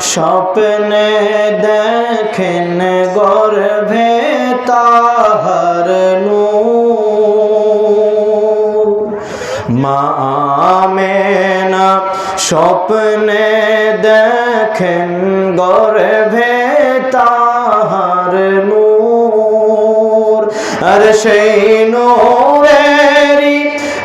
স্বপ্নে দেখেন গর্ভে তাহার নূর। মামেনা স্বপ্নে দেখেন গর্ভে তাহার নূর। আর সেই নূরেরই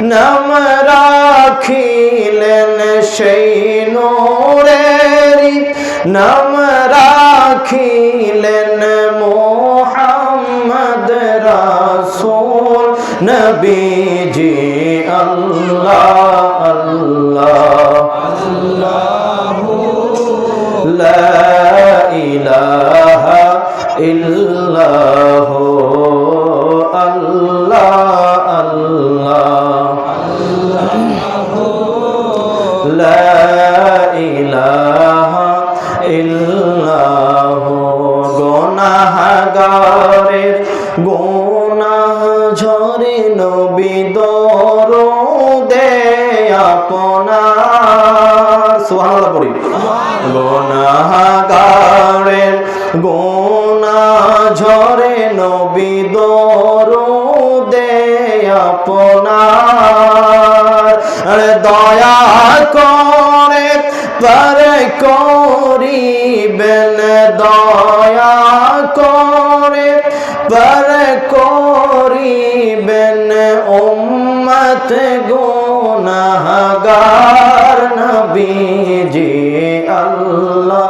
নাম রাখিলেন সেই নূরেরই নাম রাখিলেন মোহাম্মদ রাসূল নবীজি। আল্লাহ আল্লাহ। লা ইলাহা ইল্লাহু। ইল্লাহু গুনাহগারের গুনাহ ঝরে নবী দরুদে আপনার, সুবহানাল্লাহ পড়ি। গুনাহগারের গুনাহ ঝরে নবী দরুদে আপনার। দয়া করে পর করিবেন করে পর করিবেন উম্মত গুনাহগার নবীজি আল্লাহ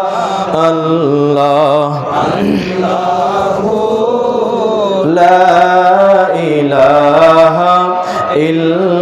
আল্লাহ। লা ইলাহা ইল্লাহু